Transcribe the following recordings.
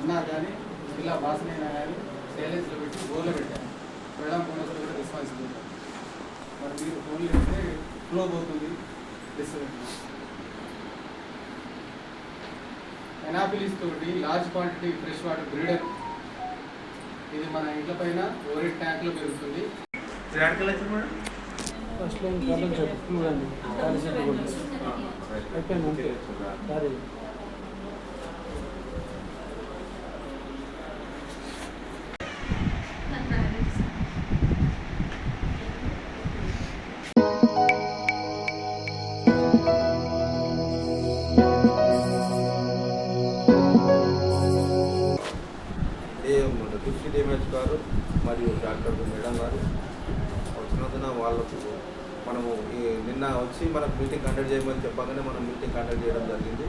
ఉన్నా కానీ ఇలా వాసనైనా కానీ సైలెన్స్లో పెట్టి గోల్లో పెట్టాను వెళ్ళడం కొనసాగి కూడా రెస్పాన్సిబిలిటీ మరి మీరు ఫోన్లు పెడితే ఫ్లో పోతుంది డిస్టర్బెన్స్ ఎనాపిలిస్ తోటి large quantity fresh water breeder ఇది మన ఇంట్ల పైన ఓరి ట్యాంక్లో పెరుగుతుంది. ఫస్ట్ లైన్ ప్రాబ్లం అయిపోయింది. డిప్యూటీ డేమేజ్ గారు మరియు డాక్టర్ మేడం గారు. వచ్చినందున వాళ్ళకు మనము నిన్న వచ్చి మనం మీటింగ్ కండక్ట్ చేయమని చెప్పగానే మనం మీటింగ్ కండక్ట్ చేయడం జరిగింది.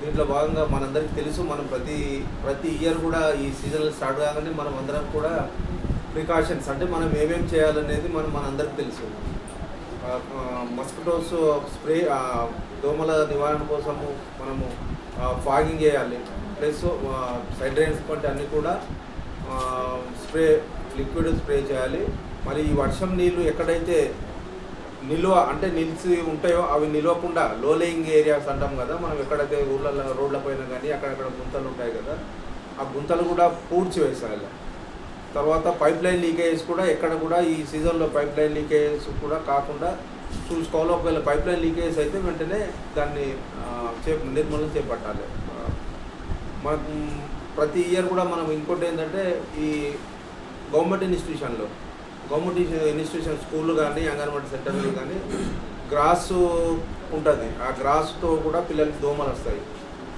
దీంట్లో భాగంగా మనందరికీ తెలుసు మనం ప్రతి ప్రతి ఇయర్ కూడా ఈ సీజన్లో స్టార్ట్ కాగానే మనం అందరం కూడా ప్రికాషన్స్ అంటే మనం ఏమేమి చేయాలనేది మనం మనందరికి తెలుసు. మస్కిటోస్ స్ప్రే దోమల నివారణ కోసము మనము ఫాగింగ్ చేయాలి. ప్లస్ సైడ్ రైన్స్ వంటి అన్నీ కూడా స్ప్రే లిక్విడ్ స్ప్రే చేయాలి. మరి ఈ వర్షం నీళ్ళు ఎక్కడైతే నిల్వ అంటే నిలిచి ఉంటాయో అవి నిలవకుండా లోలేయింగ్ ఏరియాస్ అంటాం కదా మనం ఎక్కడైతే ఊళ్ళలో రోడ్ల పైన కానీ అక్కడక్కడ గుంతలు ఉంటాయి కదా ఆ గుంతలు కూడా పూడ్చి వేసేయాలి. తర్వాత పైప్ లైన్ లీకేజెస్ కూడా ఎక్కడ కూడా ఈ సీజన్లో పైప్ లైన్ లీకేజెస్ కూడా కాకుండా చూసుకోవాలి. ఒకవేళ పైప్ లైన్ లీకేజెస్ అయితే వెంటనే దాన్ని చే నిర్మూలన చేపట్టాలి. మనకు ప్రతి ఇయర్ కూడా మనం ఇంకోటి ఏంటంటే ఈ గవర్నమెంట్ ఇన్స్టిట్యూషన్లో గవర్నమెంట్ ఇన్స్టిట్యూషన్ స్కూళ్ళు కానీ అంగన్వాడీ సెంటర్లు కానీ గ్రాస్ ఉంటుంది. ఆ గ్రాస్తో కూడా పిల్లలకి దోమలు వస్తాయి.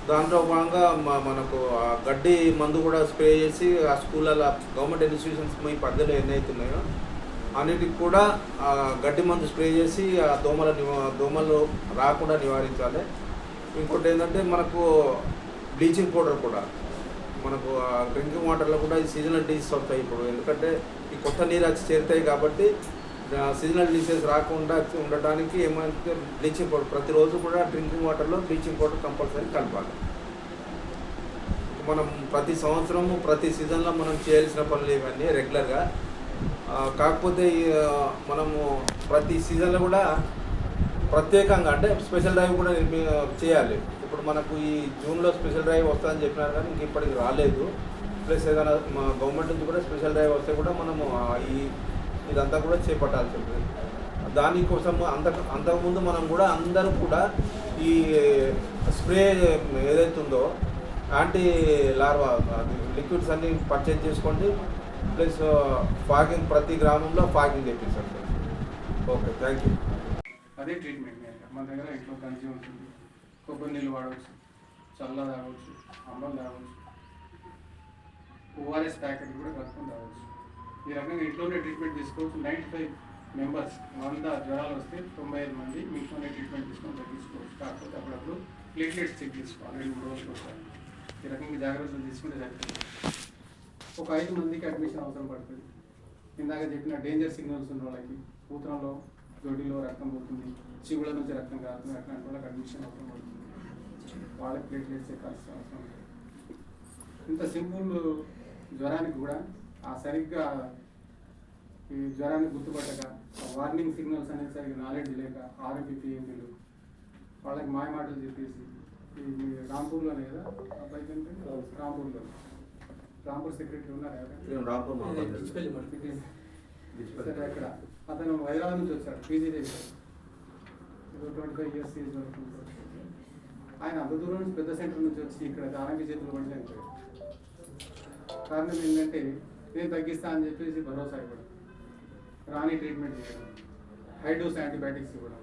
దాంట్లో భాగంగా మనకు ఆ గడ్డి మందు కూడా స్ప్రే చేసి ఆ స్కూళ్ళలో గవర్నమెంట్ ఇన్స్టిట్యూషన్స్ మీ పద్ధతులు ఎన్నైతున్నాయో అన్నిటికి కూడా ఆ గడ్డి మందు స్ప్రే చేసి ఆ దోమల నివా దోమలు రాకుండా నివారించాలి. ఇంకోటి ఏంటంటే మనకు బ్లీచింగ్ పౌడర్ కూడా మనకు డ్రింకింగ్ వాటర్లో కూడా ఈ సీజనల్ డిసీజ్ వస్తాయి ఇప్పుడు. ఎందుకంటే ఈ కొత్త నీరు వచ్చి చేరుతాయి కాబట్టి సీజనల్ డిసీజ్ రాకుండా ఉండటానికి ఏమైతే బ్లీచింగ్ పౌడర్ ప్రతిరోజు కూడా డ్రింకింగ్ వాటర్లో బ్లీచింగ్ పౌడర్ కంపల్సరీ కలపాలి. మనం ప్రతి సంవత్సరము ప్రతి సీజన్లో మనం చేయాల్సిన పనులు ఇవన్నీ రెగ్యులర్గా. కాకపోతే మనము ప్రతి సీజన్లో కూడా ప్రత్యేకంగా అంటే స్పెషల్ డ్రైవ్ కూడా చేయాలి. ఇప్పుడు మనకు ఈ జూన్లో స్పెషల్ డ్రైవ్ వస్తుందని చెప్పినారు కానీ ఇంక ఇప్పటికి రాలేదు. ప్లస్ ఏదైనా మా గవర్నమెంట్ నుంచి కూడా స్పెషల్ డ్రైవ్ వస్తే కూడా మనము ఈ ఇదంతా కూడా చేపట్టాల్సి ఉంటుంది. దానికోసం అంత అంతకుముందు మనం కూడా అందరూ కూడా ఈ స్ప్రే ఏదైతే ఉందో యాంటీ లార్వా లిక్విడ్స్ అన్ని పర్చేజ్ చేసుకోండి. ప్లస్ ఫాగింగ్ ప్రతి గ్రామంలో ఫాగింగ్ తెప్పించండి ఓకే థ్యాంక్ యూ అదే ట్రీట్మెంట్ మన దగ్గర ఇంట్లో గంజి ఉంటుంది? కొబ్బరి నీళ్ళు వాడవచ్చు చల్ల తాగవచ్చు అమ్మలు తాగవచ్చు ఓఆర్ఎస్ ప్యాకెట్ కూడా కలుపుకొని తాగవచ్చు. ఈ రకంగా ఇంట్లోనే ట్రీట్మెంట్ తీసుకోవచ్చు. నైంటీ ఫైవ్ మెంబర్స్ వంద జ్వరాలు వస్తే తొంభై ఐదు మంది ఇంట్లోనే ట్రీట్మెంట్ తీసుకొని తగ్గించుకోవచ్చు. కాకపోతే అప్పుడప్పుడు ప్లేట్లెట్స్ చెక్ చేసుకోవాలి. రెండు మూడు రోజులు ఒకసారి. ఈ రకంగా జాగ్రత్తలు తీసుకుంటే జరుగుతుంది ఒక ఐదు మందికి అడ్మిషన్ అవసరం పడుతుంది. ఇందాక చెప్పిన డేంజర్ సిగ్నల్స్ ఉన్న వాళ్ళకి మూత్రంలో దొడ్డిలో రక్తం పోతుంది చిగుళ్ళ నుంచి రక్తం కారుతుంది అట్లాంటి వాళ్ళకి అడ్మిషన్ అవసరం పడుతుంది. వాళ్ళకి ప్లేట్లెట్స్ ఎక్కాల్సిన అవసరం ఇంత సింపుల్ జ్వరానికి కూడా ఆ సరిగ్గా ఈ జ్వరాన్ని గుర్తుపట్టక వార్నింగ్ సిగ్నల్స్ అనేది సరిగ్గా నాలెడ్జ్ లేక ఆరోగ్య పిఎంపీలు వాళ్ళకి మాయ మాటలు చెప్పేసి ఈ రాంపూర్లోనే కదా? అబ్బాయి రాంపూర్లో. రాంపూర్ సెక్రటరీ ఉన్నారు. సరే అక్కడ. అతను హైదరాబాద్ నుంచి వచ్చాడు పీజీ చేశాడు ట్వంటీ ఫైవ్ ఇయర్స్ ఏజ్ వరకు ఉంటాడు. ఆయన అంత దూరం నుంచి పెద్ద సెంటర్ నుంచి వచ్చి ఇక్కడ ఆరోగ్య చేతులు పడి కారణం ఏంటంటే నేను తగ్గిస్తా అని చెప్పేసి భరోసా ఇవ్వడం రాని ట్రీట్మెంట్ చేయడం హైడోస్ యాంటీబయాటిక్స్ ఇవ్వడం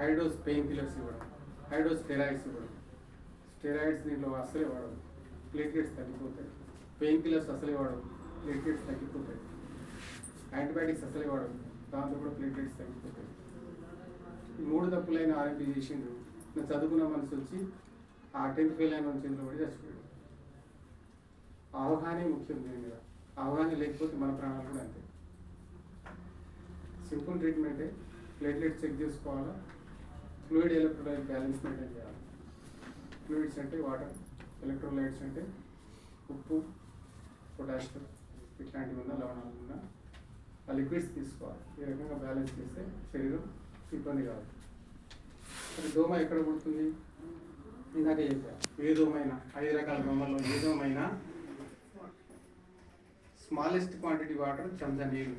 హైడోస్ పెయిన్ కిల్లర్స్ ఇవ్వడం హైడోస్ స్టెరాయిడ్స్ ఇవ్వడం. స్టెరాయిడ్స్ దీంట్లో అసలే వాడడం ప్లేట్లెట్స్ తగ్గిపోతాయి. పెయిన్ కిల్లర్స్ అసలే వాడడం ప్లేట్లెట్స్ తగ్గిపోతాయి. యాంటీబయాటిక్స్ అసలే వాడడం దాంతో కూడా ప్లేట్లెట్స్ తగ్గిపోతాయి. మూడు తప్పులైన ఆర్ఎంపీ చేసిండ్రు నేను చదువుకున్న మనసు వచ్చి ఆ టెన్త్ ఫెయిల్ అయిన చేతిలో పడి చచ్చిపోయాడు. అవగాహనే ముఖ్యం దీని మీద. అవగాహన లేకపోతే మన ప్రాణాలు కూడా అంతే. సింపుల్ ట్రీట్మెంటే ప్లేట్లెట్ చెక్ చేసుకోవాలా? ఫ్లూయిడ్ ఎలక్ట్రోలైట్ బ్యాలెన్స్ మెయింటైన్ చేయాలి? ఫ్లూయిడ్స్ అంటే వాటర్ ఎలక్ట్రోలైట్స్ అంటే ఉప్పు పొటాషియం ఇట్లాంటివి ఉన్న లవణాలు ఉన్న ఆ లిక్విడ్స్ తీసుకోవాలి. ఈ రకంగా బ్యాలెన్స్ చేస్తే శరీరం ఇబ్బంది కాదు మరి దోమ ఎక్కడ పుడుతుంది? ఇందాక చెప్పా. ఏ దోమైనా? ఐదు రకాల దోమల్లో ఏ దోమైనా? స్మాలెస్ట్ క్వాంటిటీ వాటర్ చెంచా నీళ్ళు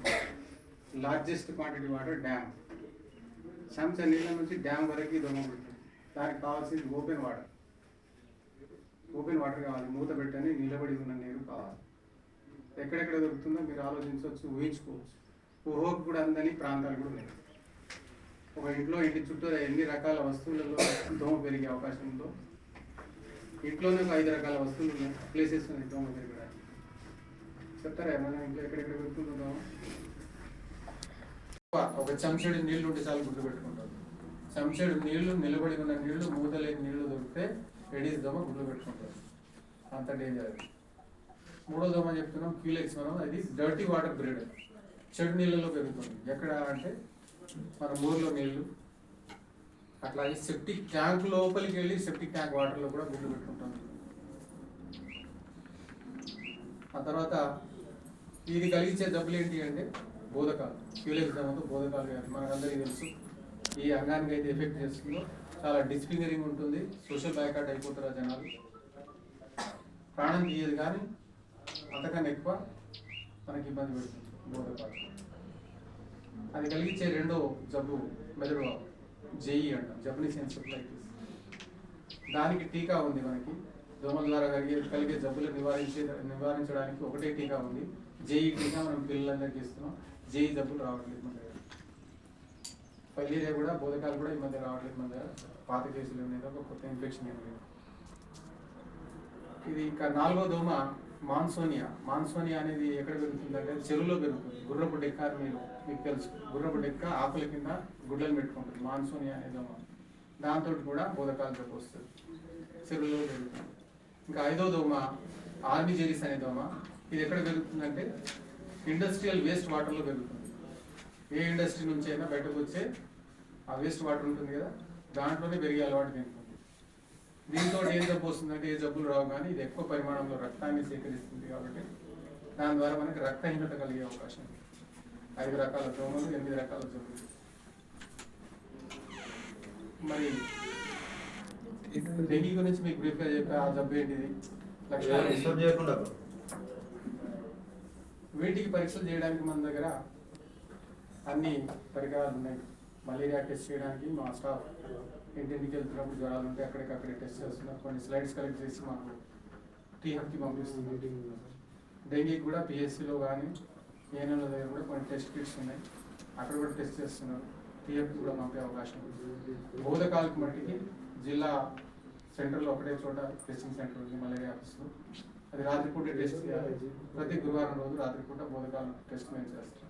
లార్జెస్ట్ క్వాంటిటీ వాటర్ డ్యామ్. చెంచా నీళ్ళ నుంచి డ్యామ్ వరకు దోమ పుడుతుంది. దానికి కావాల్సింది ఓపెన్ వాటర్. ఓపెన్ వాటర్ కావాలి. మూత పెట్టని నిలబడి ఉన్న నీరు కావాలి. ఎక్కడెక్కడ దొరుకుతుందో మీరు ఆలోచించవచ్చు ఊహించుకోవచ్చు. ఊహకు కూడా అందని ప్రాంతాలు కూడా ఉన్నాయి. ఒక ఇంట్లో ఇంటి చుట్టూ ఎన్ని రకాల వస్తువులలో దోమ పెరిగే అవకాశం ఉందో? ఇంట్లోనే ఒక ఐదు రకాల వస్తువులు ఉన్నాయి ప్లేసెస్ ఉన్నాయి దోమ పెరగడానికి. చెప్తారా ఏమైనా ఇంట్లో ఎక్కడెక్కడ పెరుగుతుందో దోమ? ఒక చెంచాడు నీళ్ళు ఉంటే చాలు గుడ్లు పెట్టుకుంటారు చెంచాడు నీళ్ళు నిలబడి ఉన్న నీళ్ళు మూతలేని నీళ్ళు దొరికితే ఎడీస్ దోమ గుడ్లు పెట్టుకుంటారు అంత డేంజర్ మూడో దోమ చెప్తున్నాం క్యూలెక్స్ మనం. అది డర్టీ వాటర్ బ్రీడ్ చెడు నీళ్ళలో పెరుగుతుంది. ఎక్కడ అంటే మన ఊర్లో నీళ్ళు. అట్లాగే సెప్టిక్ ట్యాంక్ లోపలికి వెళ్ళి సెప్టిక్ ట్యాంక్ వాటర్లో కూడా గుడ్లు పెట్టుకుంటుంది ఆ తర్వాత ఇది కలిగించే దెబ్బలు ఏంటి అంటే బోధకాలు. క్యూలెక్స్ దోమతో బోధకాలు కానీ మనకందరికీ తెలుసు. ఈ అంగానికి అయితే ఎఫెక్ట్ చేస్తుందో. చాలా డిస్ఫిగరింగ్ ఉంటుంది. సోషల్ బ్యాకౌట్ అయిపోతారు ఆ జనాలు. ప్రాణం తీయదు కానీ అంతకన్నా ఎక్కువ మనకి ఇబ్బంది పెడుతుంది బోధకాలు. అది కలిగించే రెండో జబ్బు మెదడు జేఈ అంటాం జపనీస్ ఎన్సెఫలైటిస్ దానికి టీకా ఉంది మనకి. దోమల ద్వారా కలిగే కలిగే జబ్బులు నివారించే నివారించడానికి ఒకటే టీకా ఉంది. జేఈ టీకా మనం పిల్లలందరికీ ఇస్తున్నాం. జేఈ జబ్బులు రావట్లేదు మన దగ్గర. ఫైలేరియా కూడా బోధకాలు కూడా ఈ మధ్య రావట్లేదు మన దగ్గర. పాత కేసులు అనేది ఒక కొత్త ఇన్ఫెక్షన్ ఏం లేదు. ఇది ఇంకా నాలుగో దోమ మాన్సోనియా. మాన్సోనియా అనేది ఎక్కడ పెరుగుతుంది అంటే చెరువులో పెరుగుతుంది. గుర్రపు డెక్క మీకు తెలుసు. గుర్రపు డెక్క ఆకుల కింద గుడ్డలు పెట్టుకుంటుంది. మాన్సూనియా అనే దోమ దాంతో కూడా బోధకాలు జబ్బు వస్తుంది. చెరువులో పెరుగుతుంది ఇంకా ఐదో దోమ ఆర్మీ జెరీస్ అనే దోమ ఇది ఎక్కడ పెరుగుతుందంటే ఇండస్ట్రియల్ వేస్ట్ వాటర్లో పెరుగుతుంది. ఏ ఇండస్ట్రీ నుంచి అయినా బయటకు వచ్చే ఆ వేస్ట్ వాటర్ ఉంటుంది కదా దాంట్లోనే పెరిగే అలవాటు తింటుంది దీంతో ఏం జబ్బు వస్తుందంటే ఏ జబ్బులు రావు కానీ ఇది ఎక్కువ పరిమాణంలో రక్తాన్ని సేకరిస్తుంది కాబట్టి దాని ద్వారా మనకి రక్తహీనత కలిగే అవకాశం ఉంది. ఐదు రకాల దోమలు ఎనిమిది రకాల జబ్బులు. మరి డెంగీ గురించి మీకు బ్రీఫ్గా చెప్పా ఆ జబ్బు ఏంటిది? వీటికి పరీక్షలు చేయడానికి మన దగ్గర అన్ని పరికరాలు ఉన్నాయి. మలేరియా టెస్ట్ చేయడానికి మా స్టాఫ్ ఇంటింటికి వెళ్తున్నప్పుడు జ్వరాలు ఉంటే అక్కడికక్కడే టెస్ట్ చేస్తున్నారు. కొన్ని స్లైడ్స్ కలెక్ట్ చేసి మాకు టీఎఫ్కి పంపిస్తున్నారు. డెంగీకి కూడా పిఎస్సిలో కానీ ఏఎన్ఎంల దగ్గర కూడా కొన్ని టెస్ట్ కిట్స్ ఉన్నాయి. అక్కడ కూడా టెస్ట్ చేస్తున్నారు టీఎఫ్ కూడా పంపే అవకాశం ఉంది. బోధకాలకు మట్టికి జిల్లా సెంటర్లో ఒకటే చోట టెస్టింగ్ సెంటర్ ఉంది మలేరియా ఆఫీస్లో. అది రాత్రిపూట టెస్ట్ చేయాలి. ప్రతి గురువారం రోజు రాత్రిపూట బోధకాలు టెస్ట్ మేము చేస్తాం.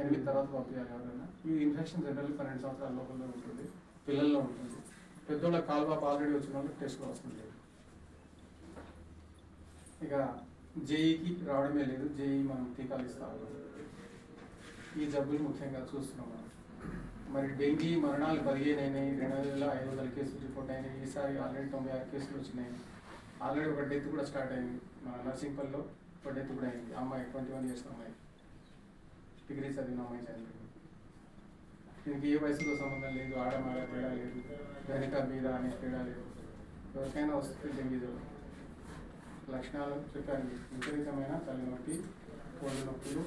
ఎనిమిది తర్వాత పంపించాలి ఎవరైనా. ఈ ఇన్ఫెక్షన్ జనరల్ పన్నెండు సంవత్సరాల లోపల ఉంటుంది. పిల్లల్లో ఉంటుంది. పెద్దోళ్ళ కాల్బాబు ఆల్రెడీ వచ్చిన వాళ్ళకి టెస్ట్ వస్తుంది ఇక జేఈకి రావడమే లేదు జేఈ మనం టీకాలు ఇస్తాము. ఈ జబ్బులు ముఖ్యంగా చూస్తున్నాం మనం. మరి డెంగీ మరణాలు పదిహేను అయినాయి రెండు వేల ఐదు వందల కేసులు రిపోర్ట్ అయినాయి. ఈసారి ఆల్రెడీ తొంభై ఆరు కేసులు వచ్చినాయి. ఆల్రెడీ ఒక డెత్ కూడా స్టార్ట్ అయింది. మన నర్సింగ్పల్లిలో ఒక డెత్ కూడా అయింది. అమ్మాయి ట్వంటీ వన్ ఇయర్స్ అమ్మాయి. డిగ్రీ చదివిన అమ్మాయి చనిపోయింది. దీనికి ఏ వయసుతో సంబంధం లేదు. ఆడమాడ తేడా లేదు. ధనిక మీద అనే తేడా లేదు. ఎవరికైనా వస్తుంది డెంగీ జ్వరం లక్షణాలు చెప్పాను విపరీతమైన తలనొప్పి ఒళ్ళు నొప్పులు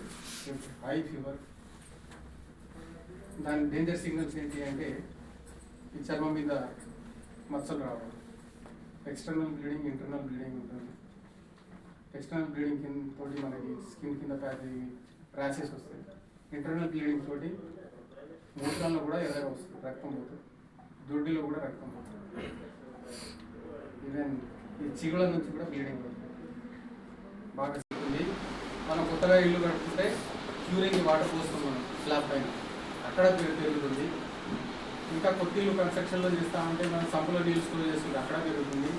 హై ఫీవర్ దాని డేంజర్ సిగ్నల్స్ ఏంటి అంటే ఈ చర్మం మీద మచ్చలు రావడం. ఎక్స్టర్నల్ బ్లీడింగ్ ఇంటర్నల్ బ్లీడింగ్ ఉంటుంది. ఎక్స్టర్నల్ బ్లీడింగ్ కింద తోటి మనకి స్కిన్ కింద ప్యాచ్ ర్యాషెస్ వస్తాయి. ఇంటర్నల్ బ్లీడింగ్ తోటి మూత్రంలో కూడా ఎర్రగా వస్తుంది రక్తం పోతుంది. దొడ్డిలో కూడా రక్తం పోతుంది. ఈవెన్ ఈ చిగుళ్ళ నుంచి కూడా బ్లీడింగ్ బాగా ఉంది మనం కొత్తగా ఇల్లు కట్టుకుంటే క్యూరింగ్ వాటర్ పోస్తాం మనం స్లాబ్ పైన. అక్కడ పెరుగుతుంది. ఇంకా కొత్త ఇల్లు కన్స్ట్రక్షన్లో చేస్తామంటే మనం సంపులో నీళ్ళు స్టోర్ చేస్తుంది అక్కడ పెరుగుతుంది.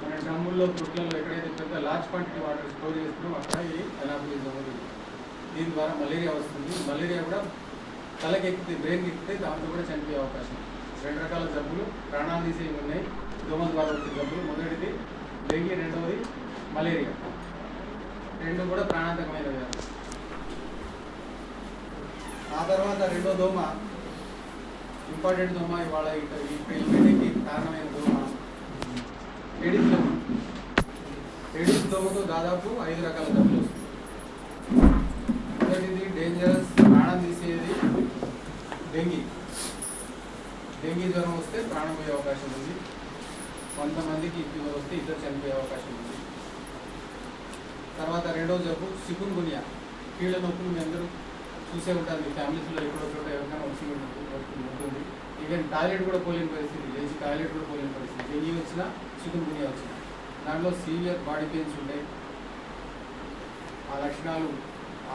మన డ్రమ్ముల్లో పుట్లలో ఎక్కడైతే పెద్ద లార్జ్ క్వాంటిటీ వాటర్ స్టోర్ చేస్తున్నాం అక్కడ ఈ అనాఫిలిస్ అవుతుంది దీని ద్వారా మలేరియా వస్తుంది. మలేరియా కూడా తలకి ఎక్కితే బ్రెయిన్ ఎక్కితే దాంతో కూడా చనిపోయే అవకాశం. రెండు రకాల జబ్బులు ప్రాణాలు తీసేవి ఉన్నాయి. దోమ ద్వారా వచ్చే జబ్బులు మొదటిది డెంగీ రెండవది మలేరియా. రెండు కూడా ప్రాణాంతకమైన వ్యాధి ఆ తర్వాత రెండో దోమ ఇంపార్టెంట్ దోమ ఇవాళ ఇక- ఈ పెళ్ళికి కారణమైన దోమ. ఎడిస్ దోమ. ఎడిస్ దోమతో దాదాపు ఐదు రకాల జబ్బులు వస్తాయి. మొదటిది డేంజరస్ ప్రాణం తీసేది డెంగీ డెంగీ జ్వరం వస్తే ప్రాణం పోయే అవకాశం ఉంది. కొంతమందికి ఫీవర్ వస్తే ఇద్దరు చనిపోయే అవకాశం ఉంది. తర్వాత రెండో జబ్బు చికున్ గునియా. కీళ్ళ నొప్పులు మీ అందరూ చూసే ఉంటారు. మీ ఫ్యామిలీస్లో ఎక్కడో చోట ఎవరికైనా వచ్చి ఉంటుంది. ఈవెన్ టాయిలెట్ కూడా పోలేని పరిస్థితి. లేచి టాయిలెట్ కూడా పోలేని పరిస్థితి. డెంగీ వచ్చినా చికున్ గునియా వచ్చినా. దాంట్లో సీవియర్ బాడీ పెయిన్స్ ఉంటాయి. ఆ లక్షణాలు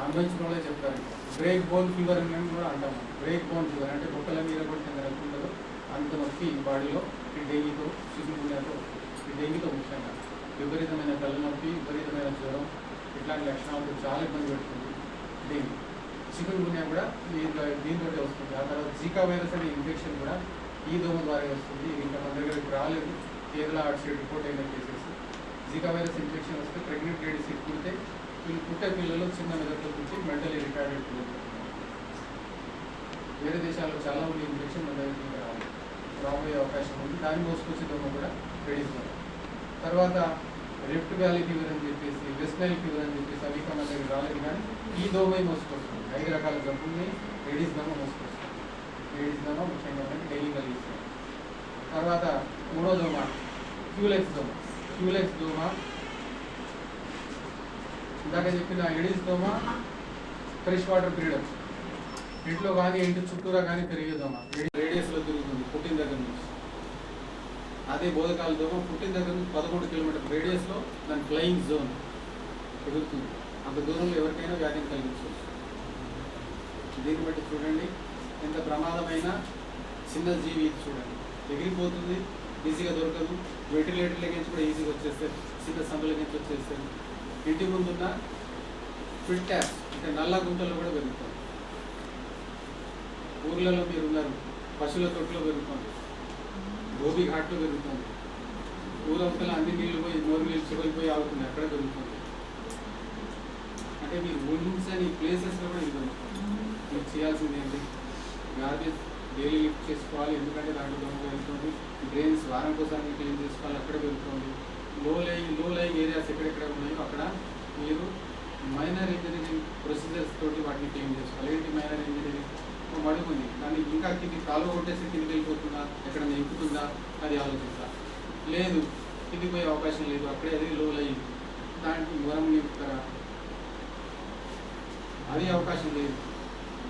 అనుభవించిన వాళ్ళే చెప్తారు. బ్రేక్ బోన్ ఫీవర్ అని కూడా అంటాము. బ్రేక్ బోన్ ఫీవర్ అంటే బొక్కల మీద కూడా కింద ఉండదు. అంత నొప్పి బాడీలో. ఈ డెంగీతో చికున్ ఈ డెంగీతో ముఖ్యంగా విపరీతమైన తలనొప్పి విపరీతమైన జ్వరం ఇట్లాంటి లక్షణాలతో చాలా ఇబ్బంది పెడుతుంది. డెంగ్యూ చికెన్ కూడా దీంట్లో దీంతో వస్తుంది. ఆ తర్వాత జీకా వైరస్ అనే ఇన్ఫెక్షన్ కూడా ఈ దోమ ద్వారా వస్తుంది. ఇంకా మన దగ్గరికి రాలేదు. కేరళ అటు సైడ్ రిపోర్ట్ అయిన కేసెస్. జీకా వైరస్ ఇన్ఫెక్షన్ వస్తే ప్రెగ్నెంట్ లేడీస్ పుడితే వీళ్ళు పుట్టే పిల్లలు చిన్న మెదడుతో నుంచి మెంటలీ రిటార్డెడ్ వేరే దేశాల్లో చాలా మంది ఇన్ఫెక్షన్ మన రాబోయే అవకాశం ఉంది. దాన్ని మోసుకొచ్చే కూడా రెడీస్ తర్వాత రిఫ్ట్ వ్యాలీ ఫీవర్ అని చెప్పేసి వెస్ట్ నైల్ ఫీవర్ అని చెప్పేసి అవి మన దగ్గర రాలేదు కానీ ఈ దోమ మోసుకొస్తుంది? ఐదు రకాల జబ్బుల్ని లేడీస్ దోమ మోసుకొస్తుంది. లేడీస్ దోమ ముఖ్యంగా మనకి డైలీ కలిగిస్తుంది తర్వాత మూడో దోమ క్యూలెక్స్ దోమ క్యూలెక్స్ దోమ ఇందాక చెప్పిన ఎడిస్ దోమ ఫ్రెష్ వాటర్ పీరియడ్ ఇంట్లో కానీ ఇంటి చుట్టూరా కానీ పెరిగే దోమ రేడియస్లో తిరుగుతుంది పుట్టిన దగ్గర నుంచి. అదే బోధకాల దోమ పుట్టిన దగ్గర నుంచి పదకొండు కిలోమీటర్ రేడియస్లో దాని ఫ్లయింగ్ జోన్ ఎగురుతుంది అంత దూరంలో ఎవరికైనా వ్యాధిని కలిగించవచ్చు. దీన్ని బట్టి చూడండి ఎంత ప్రమాదమైన చిన్న జీవి ఇది చూడండి. ఎగిరిపోతుంది ఈజీగా దొరకదు. వెంటిలేటర్ల లెగించి కూడా ఈజీగా వచ్చేస్తారు చిన్న సందుల నుంచి వచ్చేస్తారు ఇంటి ముందున్న ఫిట్ అంటే నల్ల గుంటల్లో కూడా పెరుగుతుంది ఊర్లలో మీరు ఉన్నారు పశువుల తొట్టులో పెరుగుతుంది. గోబీ ఘాట్లో పెరుగుతుంది. ఊరవతల అన్ని నీళ్ళు పోయి నోరు నీళ్ళు చివరిపోయి ఆగుతుంది. అక్కడ పెరుగుతుంది. అంటే మీరు ఊహించని ప్లేసెస్లో కూడా ఇది పెరుగుతుంది. మీరు చేయాల్సింది ఏంటి? గార్బేజ్ డైలీ లిఫ్ట్ చేసుకోవాలి. ఎందుకంటే దాంట్లో దొంగ వెళ్తుంది డ్రైన్స్ వారం కోసం క్లీన్ చేసుకోవాలి. అక్కడ పెరుగుతుంది. లో లై లో లైంగ్ ఏరియాస్ ఎక్కడెక్కడ ఉన్నాయో అక్కడ మీరు మైనర్ ఇంజనీరింగ్ ప్రొసీజర్స్ తోటి వాటిని క్లీన్ చేసుకోవాలి. ఏంటి మైనర్ ఇంజనీరింగ్ ఒక మడుగు ఉంది కానీ ఇంకా కింది కాలువ కొట్టేసి కిందికి వెళ్ళిపోతుందా? ఎక్కడ ఎక్కుతుందా అది ఆలోచిస్తా. లేదు కిందికి పోయే అవకాశం లేదు. అక్కడే అది లో అయ్యింది. దానికి వరం నింపుతారా అది అవకాశం లేదు.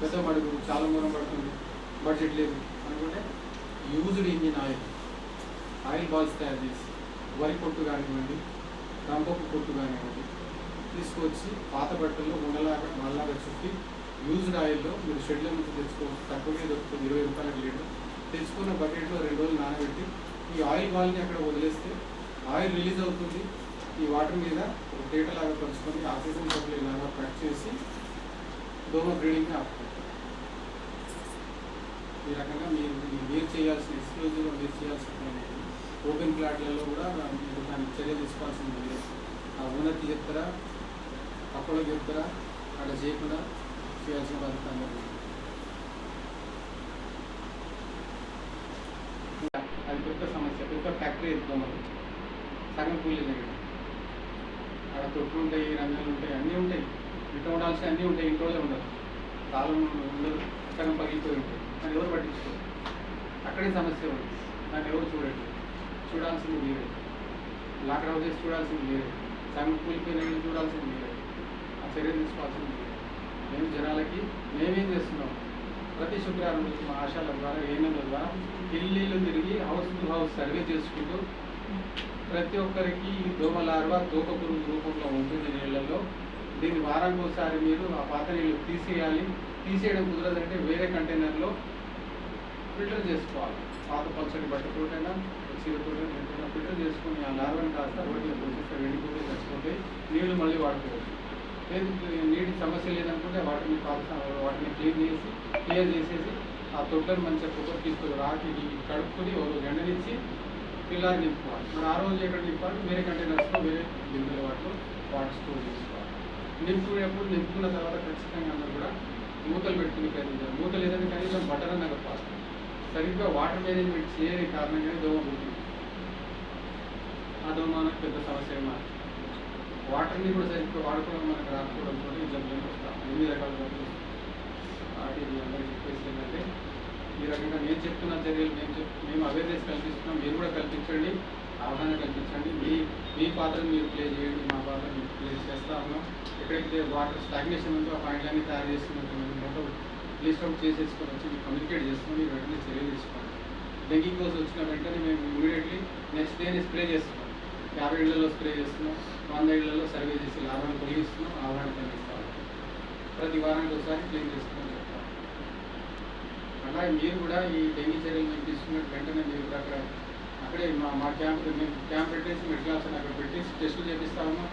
పెద్ద మడుగు చాలా దూరం పడుతుంది. బడ్జెట్ లేదు. అనుకుంటే used engine oil oil balls తయారు చేసి వరి పొట్టు కానివ్వండి రంపపు పొట్టు కానివ్వండి తీసుకొచ్చి పాత బట్టల్లో ఉండలాగా మళ్ళాగా చుట్టి యూజ్డ్ ఆయిల్లో మీరు షెడ్ల నుంచి తెచ్చుకోవచ్చు తక్కువగా దొరుకుతుంది ఇరవై రూపాయలకు లీటర్ తెచ్చుకున్న బకెట్లో రెండు రోజులు నానబెట్టి ఈ ఆయిల్ బాల్ని అక్కడ వదిలేస్తే ఆయిల్ రిలీజ్ అవుతుంది. ఈ వాటర్ మీద ఒక తీటలాగా పరుచుకొని ఆక్సిజన్ సప్లై లాగా కట్ చేసి దోమ బ్రీడింగ్ని ఆపుతుంది ఈ రకంగా మీరు మీరు చేయాల్సిన ఎక్స్క్లూజివ్గా మీరు చేయాల్సిన ఓపెన్ ప్లాట్లలో కూడా మీరు దానికి చర్య తీసుకోవాల్సింది ఆ ఓనర్కి చెప్తారా? అప్పుడకి చెప్తారా? అక్కడ చేయకుండా చేయాల్సిన బాధ్యత అది పెద్ద సమస్య పెద్ద ఫ్యాక్టరీ దోమలు సగం కూలీలు దగ్గర అక్కడ తొట్లు ఉంటాయి రంజాలు ఉంటాయి అన్నీ ఉంటాయి ఇంట్లో ఉండాల్సిన అన్నీ ఉంటాయి ఇంట్లోనే ఉండదు తాళం ఉండదు సగం పగిలిపోయి ఉంటాయి దాన్ని ఎవరు పట్టించుకోరు అక్కడే సమస్య ఉంది దాన్ని ఎవరు చూడండి చూడాల్సింది మీరే లాక్ డౌన్ చేసి చూడాల్సింది మీరే సగం కూలిపోయిన చూడాల్సింది మీరే ఆ చర్య తీసుకోవాల్సింది. మీరే మేము జనాలకి మేమేం చేస్తున్నాం? ప్రతి శుక్రవారం నుంచి మా ఆశాల ద్వారా ఏఎన్ఎంల ద్వారా ఢిల్లీలో తిరిగి హౌస్ టు హౌస్ సర్వే చేసుకుంటూ ప్రతి ఒక్కరికి ఈ దోమ లార్వా పురుగు రూపంలో ఉంటుంది నీళ్ళల్లో. దీన్ని వారానికి ఒకసారి మీరు ఆ పాత నీళ్ళు తీసేయాలి. తీసేయడం కుదరదంటే వేరే కంటైనర్లో ఫిల్టర్ చేసుకోవాలి. పాత పచ్చడి బట్టతోటైనా చీరతో ఫిల్టర్ చేసుకుని ఆ లార్వని కాస్త రోడ్లు పోసేస్తే ఎండిపోతే చచ్చిపోతే నీళ్ళు మళ్ళీ వాడుకోవచ్చు. లేదు నీటి సమస్య లేదనుకుంటే వాటిని వాటిని క్లీన్ చేసి క్లియర్ చేసేసి ఆ తొట్టని మంచిగా ఫోటో తీసుకొని రాకి కడుక్కొని ఒక రోజు ఎండనిచ్చి పిల్లలు నింపుకోవాలి. మరి ఆ రోజు ఎక్కడ నింపాలి? వేరే కంటైనర్స్లో వేరే బిందెల వాటిలో వాటర్ స్టోర్ చేసుకోవాలి. నింపుకునేప్పుడు నింపుకున్న తర్వాత ఖచ్చితంగా అందరూ కూడా మూతలు పెట్టుకుని ప్రయత్నించాలి మూతలు ఏదైనా కనీసం బటర్ అన్న కప్పాలి. సరిగ్గా వాటర్ మేనేజ్మెంట్ చేయని కారణంగానే దోమ పుట్టింది ఆ దోమ అనేది పెద్ద సమస్య మారి వాటర్ని కూడా సరిగ్గా వాడుకోవడం మనకు రాకపోవడంతో జబ్బులు వస్తాం ఎన్ని రకాల జబ్బులు వస్తాయి. అందరికీ చెప్పేసి ఏంటంటే ఈ రకంగా నేను చెప్తున్న చర్యలు మేము చెప్ మేము అవేర్నెస్ కల్పిస్తున్నాం. మీరు కూడా కల్పించండి అవగాహన కల్పించండి. మీ మీ పాత్రను మీరు ప్లే చేయండి మా పాత్ర మీరు ప్లే చేస్తా ఉన్నాం. ఎక్కడైతే వాటర్ స్టాగ్నేషన్ ఉందో ఆ పాయింట్లన్నీ తయారు చేసుకున్నటువంటి మొత్తం లిస్ట్ అవుట్ చేసేసుకొని వచ్చి మీరు కమ్యూనికేట్ చేసుకొని మీరు వెంటనే చర్యలు తీసుకోండి. డెంగ్యూ కోర్స్ వచ్చిన వెంటనే మేము ఇమీడియట్లీ నెక్స్ట్ డేని స్ప్రే చేస్తున్నాం యాభై ఇళ్ళలో స్ప్రే చేస్తున్నాం వంద ఇళ్ళలో సర్వే చేసి లాభాన్ని తొలగిస్తున్నాం ఆవరణ తొలగిస్తాం ప్రతి వారానికి ఒకసారి క్లీన్ చేస్తున్నాం చెప్తాం. అలాగే మీరు కూడా ఈ డెంగీ చర్యలు మేము తీసుకున్నట్టు వెంటనే మీరు కూడా అక్కడ అక్కడే మా మా క్యాంప్ మేము క్యాంప్ పెట్టేసి మెడికల్ ఆఫీసర్ అక్కడ పెట్టేసి టెస్టులు చేపిస్తా ఉన్నాం.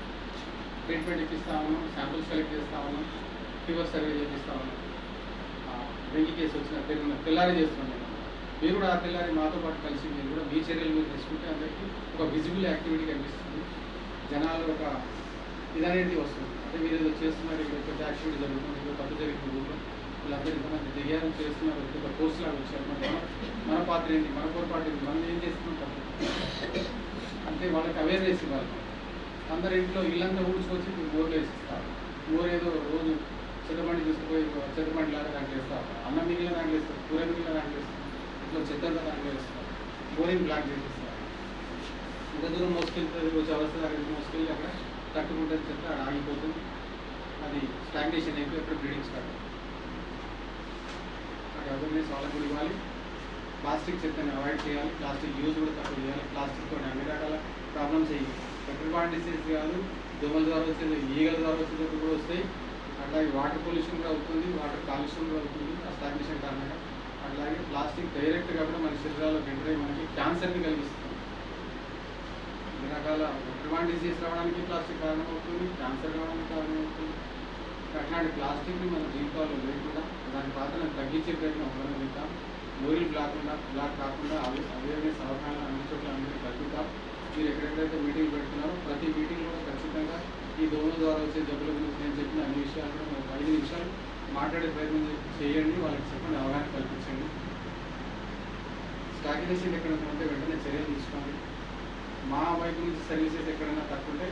ట్రీట్మెంట్ ఇప్పిస్తా ఉన్నాం శాంపుల్స్ కలెక్ట్ చేస్తా ఉన్నాం ఫీవర్ సర్వే చేపిస్తా ఉన్నాం. ఆ, డెంగీ కేసు వచ్చిన తెల్లారి చేస్తున్నాం మీరు కూడా ఆ తెల్లారి మాతో పాటు కలిసి మీరు కూడా మీ చర్యలు మీరు తీసుకుంటే అందరికీ ఒక విజిబుల్ యాక్టివిటీ కనిపిస్తుంది. జనాలు ఒక ఇదనేది వస్తుంది. అంటే మీరు ఏదో చేస్తున్నారు ఇక్కడ పెద్ద యాక్టివిటీ జరుగుతుంది ఏదో తప్పు జరిగింది ఊళ్ళో వీళ్ళందరూ ఇంతమంది దిగారం చేస్తున్నారు ఒక కోర్స్ లాగా వచ్చారు మన మన పాత్ర ఏంటి మన పొరపాటు ఏంటి మనం ఏం చేస్తున్నాం అంటే వాళ్ళకి అవేర్నెస్ ఇవ్వాలి. అందరి ఇంట్లో ఇల్లంతా ఊడ్చుకొచ్చి మీరు వేసిస్తారు. ఊరు ఏదో రోజు చెత్తబండి తీసుకుపోయి చెత్తబండి లాగా దాంట్లో వేస్తారు. అన్నం మిగిలిన దాంట్లో వేస్తారు కూర మిగిలిన దాంట్లో వేస్తారు. ఇట్లా చెత్త అంతా బోరింగ్ బ్లాక్ చేసేస్తారు ఇంత దూరం మోసుకెళ్తుంది వచ్చే అవసరం అక్కడ మోసుకెళ్ళి అక్కడ తట్టుకుంటుంది చెత్త అక్కడ ఆగిపోతుంది. అది స్టాగ్నేషన్ అయిపోయి అక్కడ బ్లీడింగ్ స్టార్ట్ అక్కడ అవేర్నెస్ వాళ్ళకి కూడా ఇవ్వాలి. ప్లాస్టిక్ చెత్తని అవాయిడ్ చేయాలి. ప్లాస్టిక్ యూజ్ కూడా తక్కువ చేయాలి. ప్లాస్టిక్తో అన్ని రకాల ప్రాబ్లమ్స్ అయ్యి పెట్రోల్ డిసీజ్ కాదు దోమల ద్వారా వచ్చేది ఈగల ద్వారా వచ్చేది కూడా వస్తాయి. అట్లాగే వాటర్ పొల్యూషన్ కూడా అవుతుంది వాటర్ కాలుష్యం కూడా అవుతుంది. ఆ స్టాగ్నేషన్ కారణంగా అలాగే ప్లాస్టిక్ డైరెక్ట్గా కూడా మన శరీరాల్లో ఎంటర్ అయ్యి మనకి క్యాన్సర్ని కలిగిస్తుంది. అన్ని రకాల పెట్రోల్ డిసీజ్ రావడానికి ప్లాస్టిక్ కారణం అవుతుంది క్యాన్సర్ రావడానికి కారణం అవుతుంది అట్లాంటి ప్లాస్టిక్ని మన జీవితాల్లో లేకుండా దాని పాత్రను తగ్గించే ప్రయత్నం అందరం చేద్దాం. ఊరిల్ బ్లాక్ బ్లాక్ కాకుండా అవి అవేర్నెస్ అవగాహన అన్ని చోట్ల అందరికీ కలుగుతాం మీరు ఎక్కడెక్కడైతే మీటింగ్ పెడుతున్నారో ప్రతి మీటింగ్ కూడా ఖచ్చితంగా ఈ దోమల ద్వారా వచ్చే జబ్బుల గురించి నేను చెప్పిన అన్ని విషయాలు ఐదు నిమిషాలు మాట్లాడే ప్రయత్నం చేయండి వాళ్ళకి చెప్పండి అవగాహన కల్పించండి. స్టాగ్నేషన్ ఎక్కడైనా ఉంటే వెంటనే చర్యలు తీసుకోండి. మా వైపు నుంచి సర్వీసెస్ ఎక్కడైనా తక్కువ ఉంటే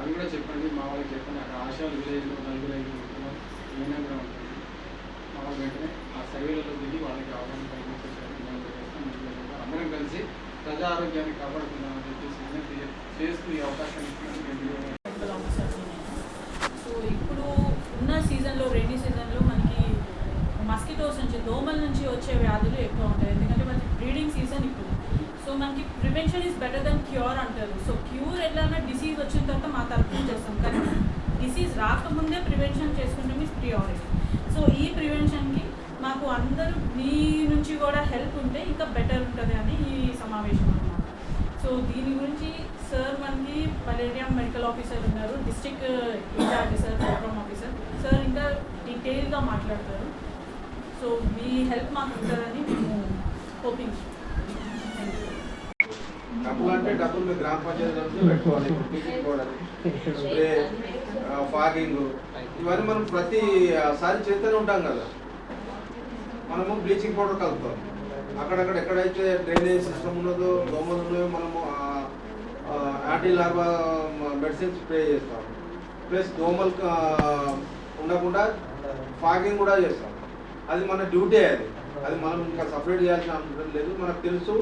అవి కూడా చెప్పండి మా వాళ్ళకి చెప్పండి. అక్కడ ఆశాలు విలేజ్లో నలుగురు ఐదు ఉంటున్నారు. ఏమైనా కూడా ఉంటుంది. మా వాళ్ళు వెంటనే ఆ సర్వేలలో దిగి వాళ్ళకి అవగాహన కలిగించే ప్రయత్నం చేస్తాం అందరం కలిసి ప్రజా ఆరోగ్యాన్ని కాపాడుకుందామని చెప్పేసి విజ్ఞప్తి చేస్తూ ఈ అవకాశాన్ని ఇచ్చినందుకు ఎంపీఓ గారికి మెడికల్ ఆఫీసర్స్ నేను. సో ఇప్పుడు ఉన్న సీజన్లో రెయినీ సీజన్లో మనకి మస్కిటోస్ నుంచి దోమల నుంచి వచ్చే వ్యాధులు ఎక్కువ ఉంటాయి. ఎందుకంటే మనకి బ్రీడింగ్ సీజన్ ఇప్పుడు. సో మనకి prevention is better than cure అంటారు. సో క్యూర్ ఎట్లన్నా డిసీజ్ వచ్చిన తర్వాత మా తరఫున చేస్తాం. కానీ డిసీజ్ రాకముందే ప్రివెన్షన్ చేసుకుంటే మీన్స్ ప్రియారిటీ. సో ఈ ప్రివెన్షన్కి మాకు అందరూ మీ నుంచి కూడా హెల్ప్ ఉంటే ఇంకా బెటర్ ఉంటుంది అని ఈ సమావేశం అన్నమాట. సో దీని గురించి సార్ మనకి మలేరియా మెడికల్ ఆఫీసర్ ఉన్నారు. District incharge sir programme officer. Sir ఇంకా డీటెయిల్గా మాట్లాడతారు. సో మీ హెల్ప్ మాకు ఉంటుందని మేము హోపింగ్. డబ్బులు అంటే డబ్బులు మీ గ్రామ పంచాయతీ పెట్టుకోవాలి స్ప్రే ఫాగింగ్ ఇవన్నీ మనం ప్రతిసారి చేస్తూనే ఉంటాం కదా. మనము బ్లీచింగ్ పౌడర్ కలుపుతాం. అక్కడక్కడ ఎక్కడైతే డ్రైనేజ్ సిస్టమ్ ఉన్నదో దోమలు ఉన్నాయో మనము యాంటీ లార్వా మెడిసిన్ స్ప్రే చేస్తాం. ప్లస్ దోమలు ఉండకుండా ఫాగింగ్ కూడా చేస్తాం. అది మన డ్యూటీ అది. అది మనం ఇంకా సపరేట్ చేయాల్సిన అవసరం లేదు. మనకు తెలుసు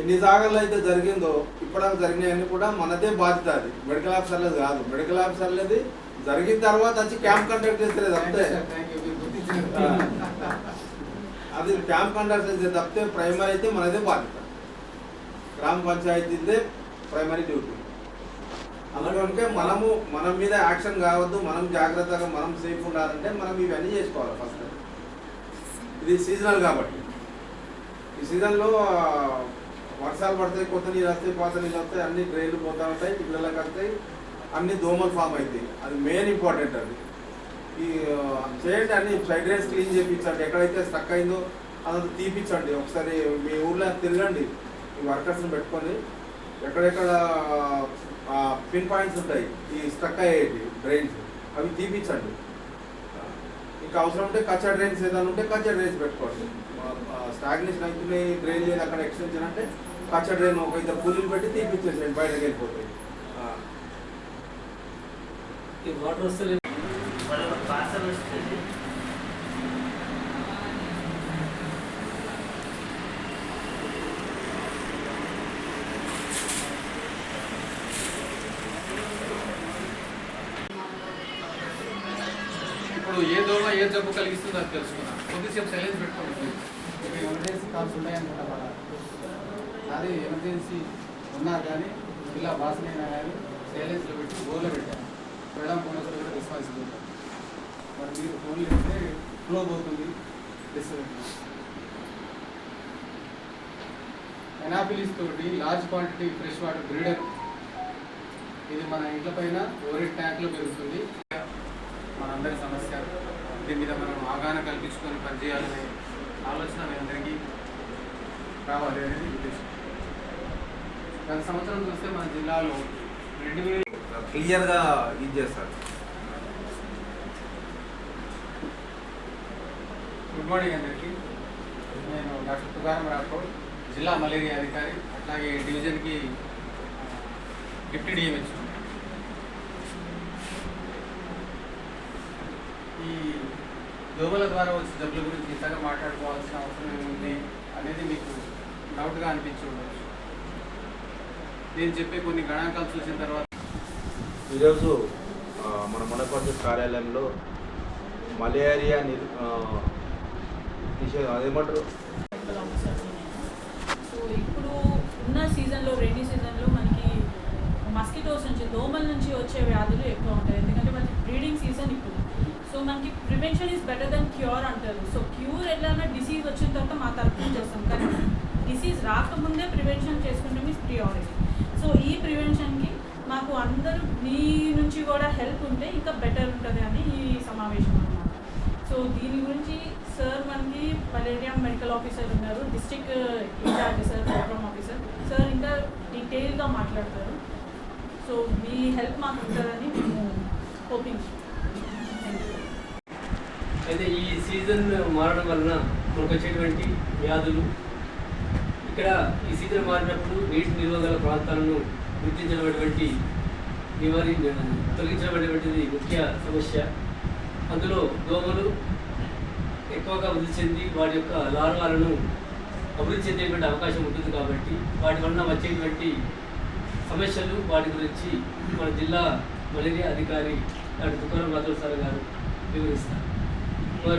ఎన్ని జాగాల్లో అయితే జరిగిందో ఇప్పటిదాకా జరిగినాయన్నీ కూడా మనదే బాధ్యత అది. మెడికల్ ఆఫీసర్లది కాదు. మెడికల్ ఆఫీసర్లది జరిగిన తర్వాత వచ్చి క్యాంప్ కండక్ట్ చేస్తలేదు అంతే. అది క్యాంప్ కండక్ట్ చేస్తే తప్పితే ప్రైమరీ అయితే మనదే బాధ్యత. గ్రామ పంచాయతీదే ప్రైమరీ డ్యూటీ అందుకనుకే మనము మన మీద యాక్షన్ కావద్దు. మనం జాగ్రత్తగా మనం సేఫ్ ఉండాలంటే మనం ఇవన్నీ చేసుకోవాలి ఫస్ట్ ఇది సీజనల్ కాబట్టి. ఈ సీజన్లో వర్షాలు పడతాయి కొత్త నీళ్ళు వస్తాయి పాత నీళ్ళు వస్తాయి అన్ని డ్రైన్లు పోతా ఉంటాయి ఇళ్ళకి వస్తాయి అన్ని దోమలు ఫామ్ అవుతాయి అది మెయిన్ ఇంపార్టెంట్ అది. ఈ చేయండి అన్ని ఫ్రైడ్ రైస్ క్లీన్ చేయించండి ఎక్కడైతే స్టక్ అయిందో అదంతా తీపిచ్చండి. ఒకసారి మీ ఊర్లో తిరగండి. ఈ వర్కర్స్ని పెట్టుకొని ఎక్కడెక్కడ పిన్ పాయింట్స్ ఉంటాయి ఈ స్టక్ అయ్యేవి డ్రైన్స్ అవి తీపించండి ఇంకా అవసరం ఉంటే కచ్చా డ్రైన్స్ ఏదైనా ఉంటే కచ్చా డ్రైన్స్ పెట్టుకోండి. స్టాగ్నేషన్ అవుతున్నాయి డ్రైన్ లేదు అక్కడ ఎక్స్టెన్షన్ అంటే కచ్చా డ్రైన్ ఒక ఇద్దరు కూలీలు పెట్టి తీపిచ్చేసేయండి బయటకు వెళ్ళిపోతాయి ఆ. ఈ వాటర్ వస్తలేదు వాళ్ళ పార్సల్ వస్తుంది ఇప్పుడు ఏ దోమ ఏ జబ్బు తెలుసుకున్నాను. కొద్దిసేపు సైలెన్స్ పెట్టుకోండి ఎమర్జెన్సీ కాల్స్ ఉన్నాయనుకుంటా మన అది ఎమర్జెన్సీ ఉన్నా కానీ ఇలా వాసన కానీ సైలెన్స్లో పెట్టి గోల్లో పెట్టాను. మేడం ఫోన్ కూడా రెస్పాన్సిబుల్ మరి మీరు ఫోన్ చేస్తే ఫ్లో పోతుంది ఎనాపిలిస్ తోటి large quantity fresh water breeder ఇది మన ఇంట్ల పైన ఓవర్ ట్యాంక్లో పెరుగుతుంది. మనందరి సమస్య దీని మీద మనం అవగాహన కల్పించుకొని పనిచేయాలనే ఆలోచన మీ అందరికీ రావాలి అనేది ఉద్దేశం. గత సంవత్సరం చూస్తే మన జిల్లాలో రెండు వేల క్లియర్గా ఇది చేస్తారు గుడ్ మార్నింగ్ అందరికీ. నేను డాక్టర్ తుకారం రాథోడ్ జిల్లా మలేరియా అధికారి అట్లాగే డివిజన్కి డిప్యూటీ డిఎంహెచ్ ఈ దోమల ద్వారా వచ్చే జబ్బుల గురించి ఇంతగా మాట్లాడుకోవాల్సిన అవసరం ఏముంది అనేది మీకు డౌట్గా అనిపించి ఉండవచ్చు నేను చెప్పే కొన్ని గణాంకాలు చూసిన తర్వాత ఈరోజు మన మునపర్తి కార్యాలయంలో మలేరియా నిర్ అదేమంటారు? సో ఇప్పుడు ఉన్న సీజన్లో రెయినీ సీజన్లో మనకి మస్కిటోస్ నుంచి దోమల నుంచి వచ్చే వ్యాధులు ఎక్కువ ఉంటాయి. ఎందుకంటే మనకి బ్రీడింగ్ సీజన్ ఇప్పుడు. సో మనకి prevention is better than cure అంటారు. సో క్యూర్ ఎట్లన్నా డిసీజ్ వచ్చిన తర్వాత మా తరఫున చేస్తాం. కానీ డిసీజ్ రాకముందే ప్రివెన్షన్ చేసుకుంటే మీన్స్ ప్రియారిటీ సో ఈ ప్రివెన్షన్కి మాకు అందరూ మీ నుంచి కూడా హెల్ప్ ఉంటే ఇంకా బెటర్ ఉంటుంది అని ఈ సమావేశం అన్నమాట. సో దీని గురించి సార్ మనకి మలేరియా మెడికల్ ఆఫీసర్ ఉన్నారు. District incharge sir programme officer sir ఇంకా డీటెయిల్గా మాట్లాడతారు. సో మీ హెల్ప్ మాకు ఉంటుందని మేము హోపింగ్ అయితే ఈ సీజన్ మారడం వలన మనకు వచ్చేటువంటి వ్యాధులు ఇక్కడ ఈ సీజన్ మారినప్పుడు నీటి నిరోధక ప్రాంతాలను గుర్తించబడేటువంటి నివారి తొలగించబడేటువంటిది ముఖ్య సమస్య. అందులో దోమలు ఎక్కువగా వృద్ధి చెంది వాటి యొక్క లార్వాలను అభివృద్ధి చెందేటువంటి అవకాశం ఉంటుంది కాబట్టి వాటి వలన వచ్చేటువంటి సమస్యలు వాటి గురించి మన జిల్లా మలేరియా అధికారి డాక్టర్ తుకారం రాజోత్సవ గారు వివరిస్తారు.